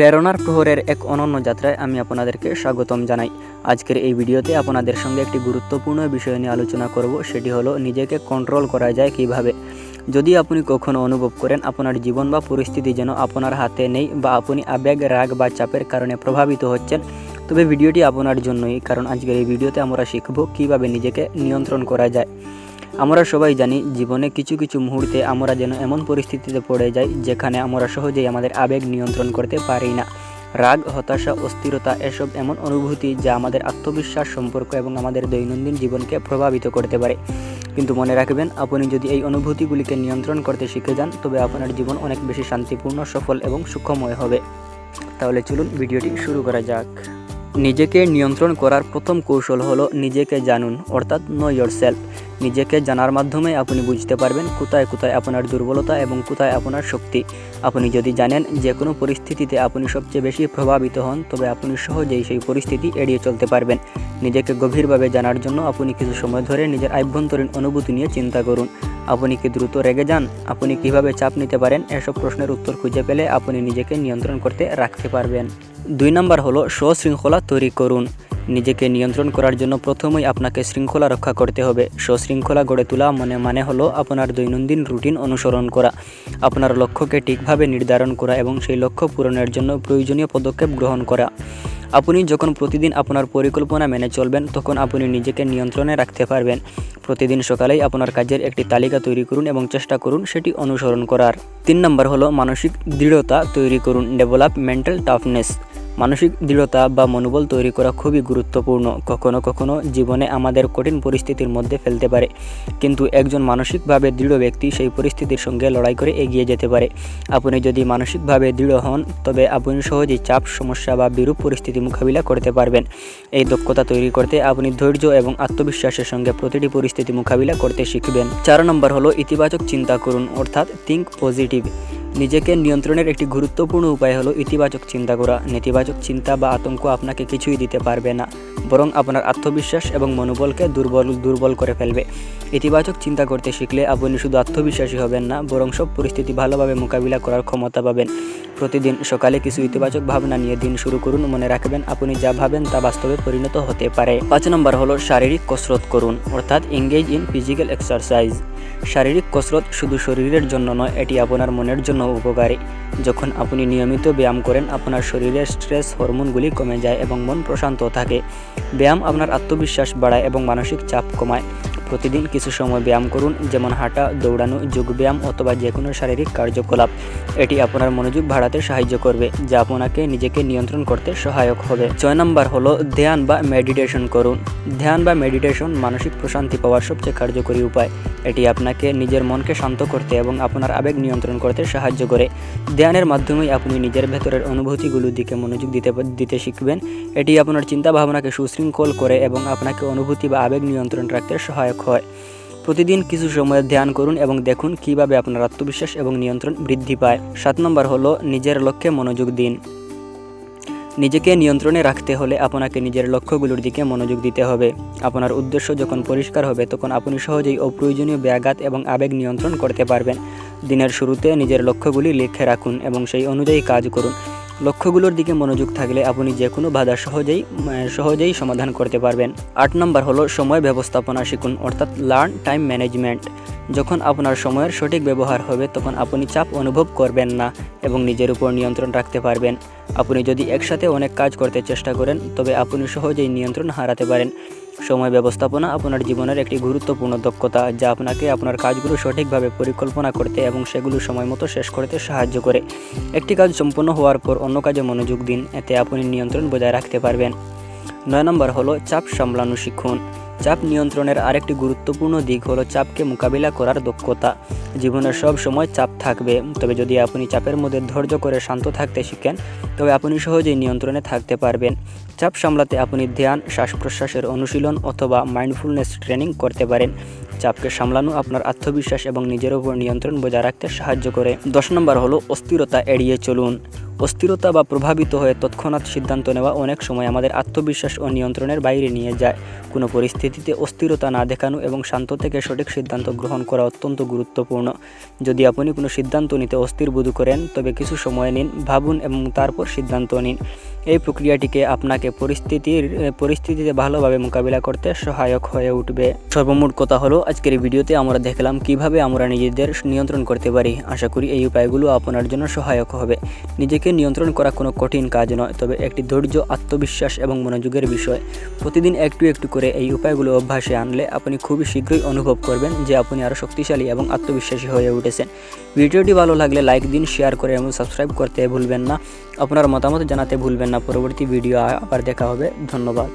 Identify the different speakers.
Speaker 1: প্রেরণার প্রহরের এক অনন্য যাত্রায় আমি আপনাদেরকে স্বাগতম জানাই। আজকের এই ভিডিওতে আপনাদের সঙ্গে একটি গুরুত্বপূর্ণ বিষয় নিয়ে আলোচনা করব, সেটি হলো নিজেকে কন্ট্রোল করা যায় কীভাবে। যদি আপনি কখনো অনুভব করেন আপনার জীবন বা পরিস্থিতি যেন আপনার হাতে নেই বা আপনি আবেগ, রাগ বা চাপের কারণে প্রভাবিত হচ্ছেন, তবে ভিডিওটি আপনার জন্যই, কারণ আজকের এই ভিডিওতে আমরা শিখব কীভাবে নিজেকে নিয়ন্ত্রণ করা যায়। আমরা সবাই জানি জীবনে কিছু কিছু মুহূর্তে আমরা যেন এমন পরিস্থিতিতে পড়ে যাই যেখানে আমরা সহজেই আমাদের আবেগ নিয়ন্ত্রণ করতে পারি না। রাগ, হতাশা, অস্থিরতা এসব এমন অনুভূতি যা আমাদের আত্মবিশ্বাস, সম্পর্ক এবং আমাদের দৈনন্দিন জীবনকে প্রভাবিত করতে পারে। কিন্তু মনে রাখবেন, আপনি যদি এই অনুভূতিগুলিকে নিয়ন্ত্রণ করতে শিখে যান, তবে আপনার জীবন অনেক বেশি শান্তিপূর্ণ, সফল এবং সুখময় হবে। তাহলে চলুন ভিডিওটি শুরু করা যাক। নিজেকে নিয়ন্ত্রণ করার প্রথম কৌশল হলো নিজেকে জানুন, অর্থাৎ নো ইয়োর সেলফ নিজেকে জানার মাধ্যমে আপনি বুঝতে পারবেন কোথায় কোথায় আপনার দুর্বলতা এবং কোথায় আপনার শক্তি। আপনি যদি জানেন যে কোনো পরিস্থিতিতে আপনি সবচেয়ে বেশি প্রভাবিত হন, তবে আপনি সহজেই সেই পরিস্থিতি এড়িয়ে চলতে পারবেন। নিজেকে গভীরভাবে জানার জন্য আপনি কিছু সময় ধরে নিজের আভ্যন্তরীণ অনুভূতি নিয়ে চিন্তা করুন। আপনি কি দ্রুত রেগে যান? আপনি কীভাবে চাপ নিতে পারেন? এসব প্রশ্নের উত্তর খুঁজে পেলে আপনি নিজেকে নিয়ন্ত্রণ করতে রাখতে পারবেন। দুই নম্বর হলো সুশৃঙ্খলা তৈরি করুন। নিজেকে নিয়ন্ত্রণ করার জন্য প্রথমেই আপনাকে শৃঙ্খলা রক্ষা করতে হবে। সুশৃঙ্খলা গড়ে তোলা মনে মানে হলো আপনার দৈনন্দিন রুটিন অনুসরণ করা, আপনার লক্ষ্যকে ঠিকভাবে নির্ধারণ করা এবং সেই লক্ষ্য পূরণের জন্য প্রয়োজনীয় পদক্ষেপ গ্রহণ করা। আপনি যখন প্রতিদিন আপনার পরিকল্পনা মেনে চলবেন, তখন আপনি নিজেকে নিয়ন্ত্রণে রাখতে পারবেন। প্রতিদিন সকালেই আপনার কাজের একটি তালিকা তৈরি করুন এবং চেষ্টা করুন সেটি অনুসরণ করার। তিন নম্বর হলো মানসিক দৃঢ়তা তৈরি করুন। ডেভেলপ মেন্টাল টাফনেস মানসিক দৃঢ়তা বা মনোবল তৈরি করা খুবই গুরুত্বপূর্ণ। কখনো কখনো জীবনে আমাদের কঠিন পরিস্থিতির মধ্যে ফেলতে পারে। কিন্তু একজন মানসিকভাবে দৃঢ় ব্যক্তি সেই পরিস্থিতির সঙ্গে লড়াই করে এগিয়ে যেতে পারে। আপনি যদি মানসিকভাবে দৃঢ় হন, তবে আপনি সহজেই চাপ, সমস্যা বা বিরূপ পরিস্থিতি মোকাবিলা করতে পারবেন। এই দক্ষতা তৈরি করতে আপনি ধৈর্য এবং আত্মবিশ্বাসের সঙ্গে প্রতিটি পরিস্থিতি মোকাবিলা করতে শিখবেন। চার নম্বর হলো ইতিবাচক চিন্তা করুন, অর্থাৎ থিঙ্ক পজিটিভ নিজেকে নিয়ন্ত্রণের একটি গুরুত্বপূর্ণ উপায় হলো ইতিবাচক চিন্তা করা। নেতিবাচক চিন্তা বা আতঙ্ক আপনাকে কিছুই দিতে পারবে না, বরং আপনার আত্মবিশ্বাস এবং মনোবলকে দুর্বল দুর্বল করে ফেলবে। ইতিবাচক চিন্তা করতে শিখলে আপনি শুধু আত্মবিশ্বাসী হবেন না, বরং সব পরিস্থিতি ভালোভাবে মোকাবিলা করার ক্ষমতা পাবেন। প্রতিদিন সকালে কিছু ইতিবাচক ভাবনা নিয়ে দিন শুরু করুন, মনে রাখবেন আপনি যা ভাবেন তা বাস্তবে পরিণত হতে পারে। পাঁচ নম্বর হলো শারীরিক কসরত করুন, অর্থাৎ এঙ্গেজ ইন ফিজিক্যাল এক্সারসাইজ শারীরিক কসরত শুধু শরীরের জন্য নয়, এটি আপনার মনের জন্য উপকারী। যখন আপনি নিয়মিত ব্যায়াম করেন, আপনার শরীরের স্ট্রেস হরমোনগুলি কমে যায় এবং মন প্রশান্ত থাকে। ব্যায়াম আপনার আত্মবিশ্বাস বাড়ায় এবং মানসিক চাপ কমায়। প্রতিদিন কিছু সময় ব্যায়াম করুন, যেমন হাঁটা, দৌড়ানো, যোগব্যায়াম অথবা যে কোনো শারীরিক কার্যকলাপ। এটি আপনার মনোযোগ বাড়াতে সাহায্য করবে, যা আপনাকে নিজেকে নিয়ন্ত্রণ করতে সহায়ক হবে। ছয় নম্বর হলো ধ্যান বা মেডিটেশন করুন। ধ্যান বা মেডিটেশন মানসিক প্রশান্তি পাওয়ার সবচেয়ে কার্যকরী উপায়। এটি আপনাকে নিজের মনকে শান্ত করতে এবং আপনার আবেগ নিয়ন্ত্রণ করতে সাহায্য করে। ধ্যানের মাধ্যমেই আপনি নিজের ভেতরের অনুভূতিগুলোর দিকে মনোযোগ দিতে দিতে শিখবেন। এটি আপনার চিন্তা ভাবনাকে সুশৃঙ্খল করে এবং আপনাকে অনুভূতি বা আবেগ নিয়ন্ত্রণ রাখতে সহায়ক হয়। প্রতিদিন কিছু সময় ধ্যান করুন এবং দেখুন কীভাবে আপনার আত্মবিশ্বাস এবং নিয়ন্ত্রণ বৃদ্ধি পায়। সাত নম্বর হলো নিজের লক্ষ্যে মনোযোগ দিন। নিজেকে নিয়ন্ত্রণে রাখতে হলে আপনাকে নিজের লক্ষ্যগুলোর দিকে মনোযোগ দিতে হবে। আপনার উদ্দেশ্য যখন পরিষ্কার হবে, তখন আপনি সহজেই অপ্রয়োজনীয় ব্যাঘাত এবং আবেগ নিয়ন্ত্রণ করতে পারবেন। দিনের শুরুতে নিজের লক্ষ্যগুলি লিখে রাখুন এবং সেই অনুযায়ী কাজ করুন। লক্ষ্যগুলোর দিকে মনোযোগ থাকলে আপনি যে কোনো বাধা সহজেই সহজেই সমাধান করতে পারবেন। আট নম্বর হলো সময় ব্যবস্থাপনা শিখুন, অর্থাৎ লার্ন টাইম ম্যানেজমেন্ট যখন আপনার সময়ের সঠিক ব্যবহার হবে, তখন আপনি চাপ অনুভব করবেন না এবং নিজের উপর নিয়ন্ত্রণ রাখতে পারবেন। আপনি যদি একসাথে অনেক কাজ করতে চেষ্টা করেন, তবে আপনি সহজেই নিয়ন্ত্রণ হারাতে পারেন। সময় ব্যবস্থাপনা আপনার জীবনের একটি গুরুত্বপূর্ণ দক্ষতা, যা আপনাকে আপনার কাজগুলো সঠিকভাবে পরিকল্পনা করতে এবং সেগুলো সময় মতো শেষ করতে সাহায্য করে। একটি কাজ সম্পূর্ণ হওয়ার পর অন্য কাজে মনোযোগ দিন, এতে আপনি নিয়ন্ত্রণ বজায় রাখতে পারবেন। নয় নম্বর হলো চাপ সামলানো শিখুন। চাপ নিয়ন্ত্রণের আরেকটি গুরুত্বপূর্ণ দিক হলো চাপকে মোকাবিলা করার দক্ষতা। জীবনের সব সময় চাপ থাকবে, তবে যদি আপনি চাপের মধ্যে ধৈর্য করে শান্ত থাকতে শিখেন, তবে আপনি সহজেই নিয়ন্ত্রণে থাকতে পারবেন। চাপ সামলাতে আপনি ধ্যান শ্বাস প্রশ্বাসের অনুশীলন অথবা মাইন্ডফুলনেস ট্রেনিং করতে পারেন। চাপকে সামলানো আপনার আত্মবিশ্বাস এবং নিজের উপর নিয়ন্ত্রণ বজায় রাখতে সাহায্য করে। দশ নম্বর হলো অস্থিরতা এড়িয়ে চলুন। অস্থিরতা বা প্রভাবিত হয়ে তৎক্ষণাৎ সিদ্ধান্ত নেওয়া অনেক সময় আমাদের আত্মবিশ্বাস ও নিয়ন্ত্রণের বাইরে নিয়ে যায়। কোনো পরিস্থিতিতে অস্থিরতা না দেখানো এবং শান্ত থেকে সঠিক সিদ্ধান্ত গ্রহণ করা অত্যন্ত গুরুত্বপূর্ণ। যদি আপনি কোনো সিদ্ধান্ত নিতে অস্থির বোধ করেন, তবে কিছু সময় নিন, ভাবুন এবং তারপর সিদ্ধান্ত নিন। এই প্রক্রিয়াটিকে আপনাকে পরিস্থিতির, পরিস্থিতিতে ভালোভাবে মোকাবিলা করতে সহায়ক হয়ে উঠবে। সর্বমোট কথা হলো, আজকের ভিডিওতে আমরা দেখলাম কীভাবে আমরা নিজেদের নিয়ন্ত্রণ করতে পারি। আশা করি এই উপায়গুলো আপনার জন্য সহায়ক হবে। নিজেকে নিয়ন্ত্রণ করা কোনো কঠিন কাজ নয়, তবে একটি ধৈর্য, আত্মবিশ্বাস এবং মনোযোগের বিষয়। প্রতিদিন একটু একটু করে এই উপায়গুলো অভ্যাসে আনলে আপনি খুবই শীঘ্রই অনুভব করবেন যে আপনি আরও শক্তিশালী এবং আত্মবিশ্বাসী হয়ে উঠেছেন। ভিডিওটি ভালো লাগলে লাইক দিন, শেয়ার করে এবং সাবস্ক্রাইব করতে ভুলবেন না। আপনার মতামত জানাতে ভুলবেন না। পরবর্তী ভিডিও আবার দেখা হবে। ধন্যবাদ।